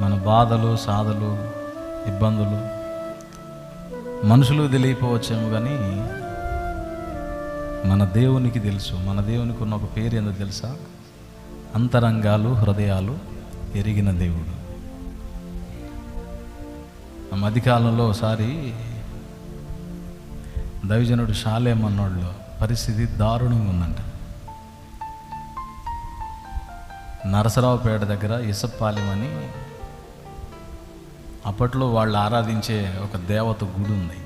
మన బాధలు సాధలు ఇబ్బందులు మనుషులు తెలియపోవచ్చేమో కానీ మన దేవునికి తెలుసు. మన దేవునికి ఉన్న ఒక పేరు ఏందో తెలుసా? అంతరంగాలు హృదయాలు ఎరిగిన దేవుడు. ఆ మధ్యకాలంలో ఒకసారి దైవజనుడు షాలేం అన్నోళ్ళు పరిస్థితి దారుణంగా ఉందంట. నరసరావుపేట దగ్గర ఇసప్పాలెం అని అప్పట్లో వాళ్ళు ఆరాధించే ఒక దేవత గుడి ఉంది.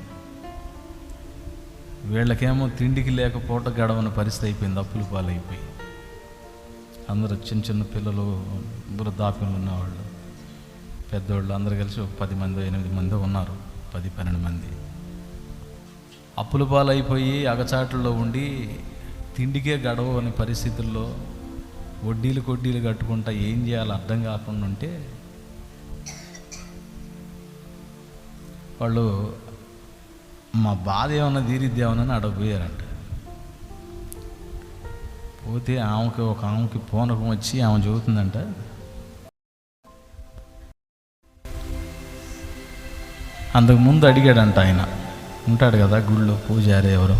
వీళ్ళకేమో తిండికి లేక పూట గడవని పరిస్థితి అయిపోయింది అప్పులు పాలైపోయి. అందరూ చిన్న చిన్న పిల్లలు వృద్ధాప్యంలో ఉన్నవాళ్ళు పెద్దవాళ్ళు అందరూ కలిసి ఒక పది మంది ఎనిమిది మంది ఉన్నారు పది పన్నెండు మంది. అప్పుల పాలైపోయి అగచాట్లలో ఉండి తిండికే గడవని పరిస్థితుల్లో వడ్డీలు కొడ్డీలు కట్టుకుంటా ఏం చేయాలో అర్థం కాకుండా ఉంటే వాళ్ళు మా బాధ ఏమన్నా తీరిద్దామని అడగపోయారంట పోతే ఆమెకి ఒక ఆమెకి పూనకం వచ్చి ఆమె చదువుతుందంట అంతకుముందు అడిగాడంట ఆయన ఉంటాడు కదా గుళ్ళో పూజారి ఎవరు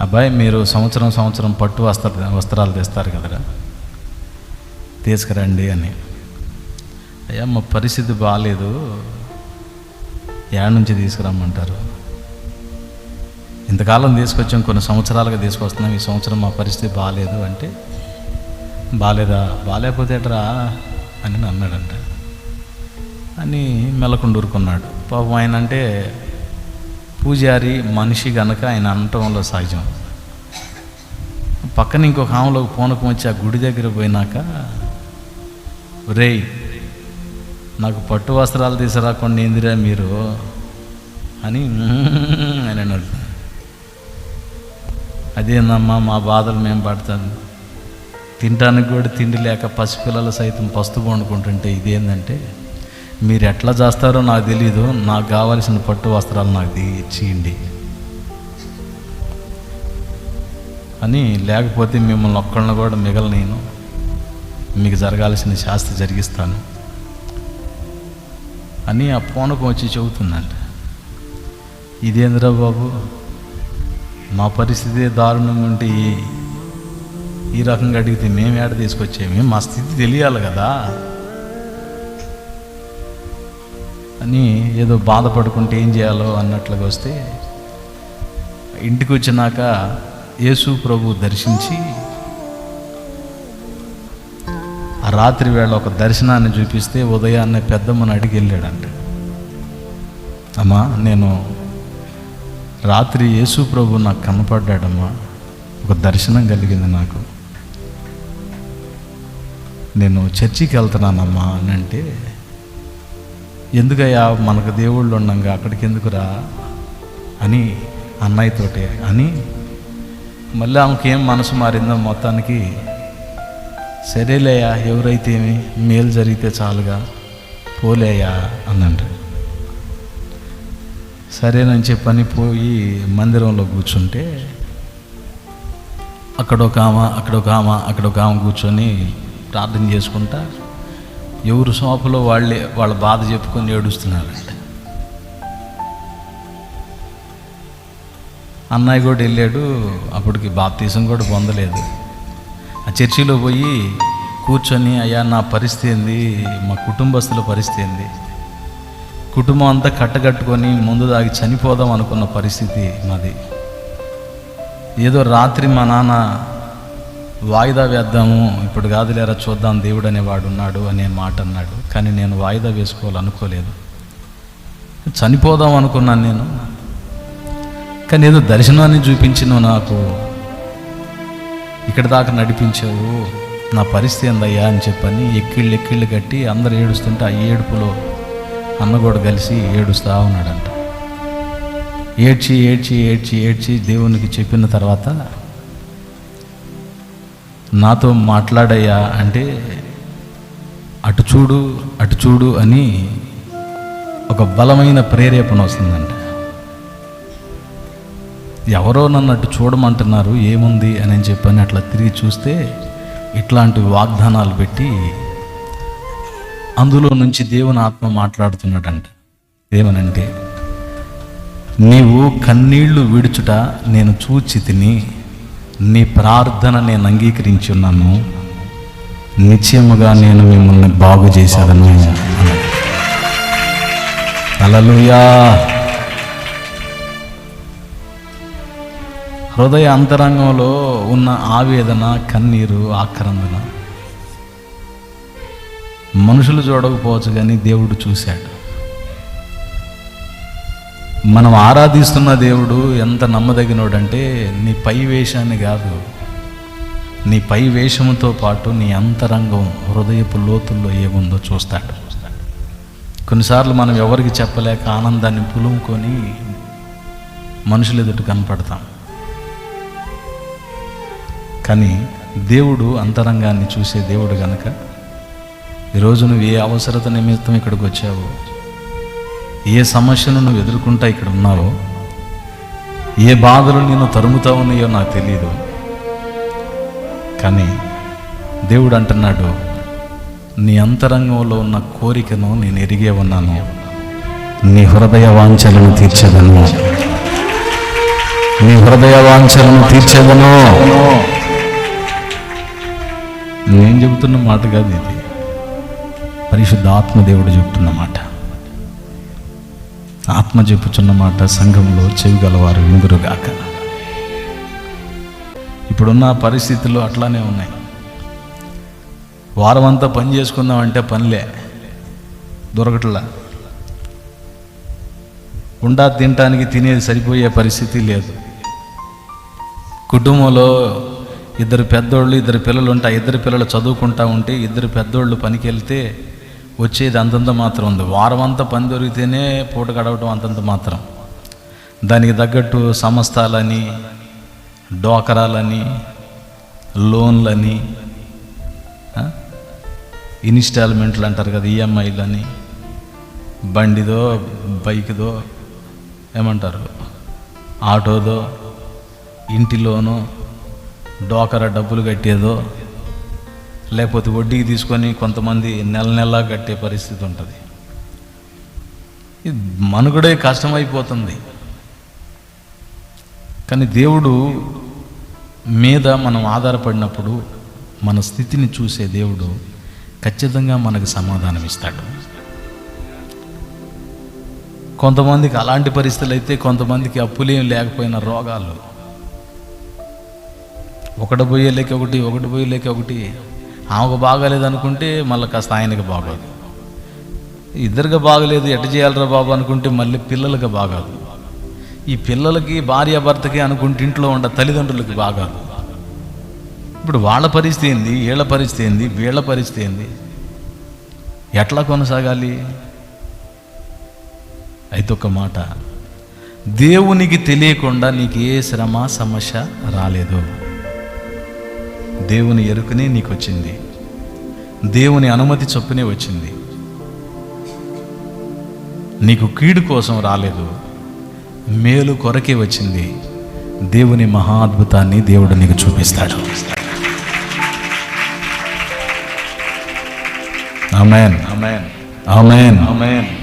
అబ్బాయి మీరు సంవత్సరం సంవత్సరం పట్టు వస్త్ర వస్త్రాలు తెస్తారు కదరా తీసుకురండి అని. అయ్యా మా పరిస్థితి బాగాలేదు ఏడ నుంచి తీసుకురమ్మంటారు? ఇంతకాలం తీసుకొచ్చాం కొన్ని సంవత్సరాలుగా తీసుకొస్తున్నాం ఈ సంవత్సరం మా పరిస్థితి బాగాలేదు అంటే బాగాలేదా బాగాలేకపోతే ఎట్రా అని అన్నాడంట. అని మెలకుండూరుకున్నాడు. పాపం ఆయన అంటే పూజారి మనిషి గనక ఆయన అనటంలో సహజం. పక్కన ఇంకొక ఆమెలోకి పూనకం వచ్చి ఆ గుడి దగ్గర పోయినాక రేయ్ నాకు పట్టు వస్త్రాలు తీసుకురాకుండా ఏందిరా మీరు? అని అని అన్నాడు. అదేనమ్మా మా బాధలు మేము పడతాను తినడానికి కూడా తిండి లేక పసిపిల్లలు సైతం పస్తు వండుకుంటుంటే ఇదేంటంటే మీరు ఎట్లా చేస్తారో నాకు తెలీదు నాకు కావాల్సిన పట్టు వస్త్రాలు నాకు ఇచ్చేయండి. అని లేకపోతే మిమ్మల్ని ఒక్కళ్ళని కూడా మిగల నేను మీకు జరగాల్సిన శాస్త్ర జరిగిస్తాను. అని ఆ పూనకం వచ్చి చెబుతుందంట. ఇదేంద్రా బాబు? మా పరిస్థితి దారుణంగా ఉంటే ఈ- ఈ రకంగా అడిగితే మేము ఏడ తీసుకొచ్చేమి? మా స్థితి తెలియాలి కదా. అని ఏదో బాధపడుకుంటే ఏం చేయాలో అన్నట్లుగా వస్తే ఇంటికి వచ్చినాక యేసు ప్రభు దర్శించి ఆ రాత్రి వేళ ఒక దర్శనాన్ని చూపిస్తే ఉదయాన్నే పెద్దమ్మని అడిగి వెళ్ళాడంట. అమ్మా నేను రాత్రి యేసు ప్రభు నాకు కనపడ్డాడమ్మా. ఒక దర్శనం కలిగింది నాకు. నేను చర్చికి వెళ్తున్నానమ్మా అని అంటే ఎందుకయ్యా మనకు దేవుళ్ళు ఉండంగా అక్కడికి ఎందుకురా అని అన్నయ్యతోటే అని మళ్ళీ ఆమెకి ఏం మనసు మారిందో మొత్తానికి సరేలేయా ఎవరైతే ఏమి మేలు జరిగితే చాలుగా. పోలేయా అన్నంట సరేనని చెప్పని పోయి మందిరంలో కూర్చుంటే అక్కడ ఒక ఆమె అక్కడ ఒక ఆమె అక్కడ ఒక ఆమె కూర్చొని ప్రార్థన చేసుకుంటా ఎవరు సోపలో వాళ్ళే వాళ్ళ బాధ చెప్పుకొని ఏడుస్తున్నారంట. అన్నయ్య కూడా వెళ్ళాడు అప్పటికి బాప్తీసం కూడా పొందలేదు. ఆ చర్చిలో పోయి కూర్చొని అయ్యా నా పరిస్థితి ఏంది? మా కుటుంబస్తుల పరిస్థితి ఏంది? కుటుంబం అంతా కట్టగట్టుకొని ముందు దాగి చనిపోదాం అనుకున్న పరిస్థితి మాది. ఏదో రాత్రి మా నాన్న వాయిదా వేద్దాము ఇప్పుడు కాదులేరా చూద్దాం దేవుడు అనేవాడు ఉన్నాడు అనే మాట అన్నాడు. కానీ నేను వాయిదా వేసుకోవాలనుకోలేదు. చనిపోదాం అనుకున్నాను నేను. కానీ ఏదో దర్శనాన్ని చూపించిన నాకు. ఇక్కడ దాకా నడిపించావు. నా పరిస్థితి ఏందయ్యా అని చెప్పని ఎక్కిళ్ళు ఎక్కిళ్ళు కట్టి అందరు ఏడుస్తుంటే ఆ ఏడుపులో అన్న కూడా కలిసి ఏడుస్తా ఉన్నాడంట. ఏడ్చి ఏడ్చి ఏడ్చి ఏడ్చి దేవునికి చెప్పిన తర్వాత నాతో మాట్లాడయ్యా అంటే అటు చూడు అటు చూడు అని ఒక బలమైన ప్రేరేపణ వస్తుందంట. ఎవరో నన్ను అటు చూడమంటున్నారు ఏముంది అని చెప్పని అట్లా తిరిగి చూస్తే ఇట్లాంటి వాగ్దానాలు పెట్టి అందులో నుంచి దేవుని ఆత్మ మాట్లాడుతున్నాడంట. ఏమనంటే నీవు కన్నీళ్ళు విడుచుట నేను చూచి తిని నీ ప్రార్థన నేను అంగీకరించి ఉన్నాను. నిశ్చయముగా నేను మిమ్మల్ని బాగు చేశాను. అలలుయా హృదయ అంతరంగంలో ఉన్న ఆవేదన కన్నీరు ఆక్రందన. మనుషులు చూడకపోవచ్చు కానీ దేవుడు చూశాడు. మనం ఆరాధిస్తున్న దేవుడు ఎంత నమ్మదగినోడంటే నీ పై వేషాన్ని కాదు. నీ పై వేషముతో పాటు నీ అంతరంగం హృదయపు లోతుల్లో ఏముందో చూస్తాడు. కొన్నిసార్లు మనం ఎవరికి చెప్పలేక ఆనందాన్ని పులుముకొని మనుషులు ఎదుట కనపడతాం. కానీ దేవుడు అంతరంగాన్ని చూసే దేవుడు గనక ఈరోజు నువ్వు ఏ అవసరత నిమిత్తం ఇక్కడికి వచ్చావో ఏ సమస్యను నువ్వు ఎదుర్కొంటా ఇక్కడ ఉన్నావో ఏ బాధలు నేను తరుముతా ఉన్నాయో నాకు తెలియదు కానీ దేవుడు అంటున్నాడు నీ అంతరంగంలో ఉన్న కోరికను నేను ఎరిగే ఉన్నాను. నీ హృదయ వాంఛలను తీర్చేదను. నీ హృదయ వాంఛలను తీర్చేదను. నేను చెబుతున్న మాట కాదు ఇది. పరిశుద్ధ ఆత్మదేవుడు చెబుతున్న మాట. ఆత్మ చెప్పుచున్న మాట సంఘంలో చెవి గలవారు విందురుగాక ఇప్పుడున్న పరిస్థితులు అట్లానే ఉన్నాయి. వారం అంతా పని చేసుకుందామంటే పనిలే. దొరకట్లా. ఉండా తినటానికి తినేది సరిపోయే పరిస్థితి లేదు. కుటుంబంలో ఇద్దరు పెద్దోళ్ళు ఇద్దరు పిల్లలు ఉంటే ఆ ఇద్దరు పిల్లలు చదువుకుంటా ఉంటే ఇద్దరు పెద్దోళ్ళు పనికి వెళ్తే వచ్చేది అంతంత మాత్రం ఉంది. వారం అంతా పని దొరికితేనే పూట గడవటం అంతంత మాత్రం. దానికి తగ్గట్టు సంస్థలని డోకరాలని లోన్లని ఇన్స్టాల్మెంట్లు అంటారు కదా ఈఎంఐలని బండిదో బైక్దో ఏమంటారు? ఆటోదో ఇంటి లోనో డోకరా డబ్బులు కట్టేదో లేకపోతే వడ్డీకి తీసుకొని కొంతమంది నెల నెలా కట్టే పరిస్థితి ఉంటుంది. ఇది మనుగడే కష్టమైపోతుంది. కానీ దేవుడు మీద మనం ఆధారపడినప్పుడు మన స్థితిని చూసే దేవుడు ఖచ్చితంగా మనకు సమాధానం ఇస్తాడు. కొంతమందికి అలాంటి పరిస్థితులు అయితే కొంతమందికి అప్పులేం లేకపోయిన రోగాలు ఒకటి పోయేలేక ఒకటి ఒకటి పోయేలేక ఒకటి. ఆమెకు బాగాలేదు అనుకుంటే మళ్ళీ కాస్త ఆయనకి బాగోదు. ఇద్దరికి బాగలేదు ఎట చేయాలరా బాబు అనుకుంటే మళ్ళీ పిల్లలకి బాగాదు. ఈ పిల్లలకి భార్య భర్తకి అనుకుంటే ఇంట్లో ఉండ తల్లిదండ్రులకి బాగాదు. ఇప్పుడు వాళ్ళ పరిస్థితి ఏంది? వీళ్ళ పరిస్థితి ఏంది? వీళ్ళ పరిస్థితి ఏంది? ఎట్లా కొనసాగాలి? అయితే ఒక మాట. దేవునికి తెలియకుండా నీకు ఏ శ్రమ సమస్య రాలేదు. దేవుని ఎరుకనే నీకు వచ్చింది దేవుని అనుమతి చొప్పునే వచ్చింది. నీకు కీడు కోసం రాలేదు. మేలు కొరకే వచ్చింది. దేవుని మహా అద్భుతాన్ని దేవుడు నీకు చూపిస్తాడు. ఆమెన్. ఆమెన్. ఆమెన్. ఆమెన్.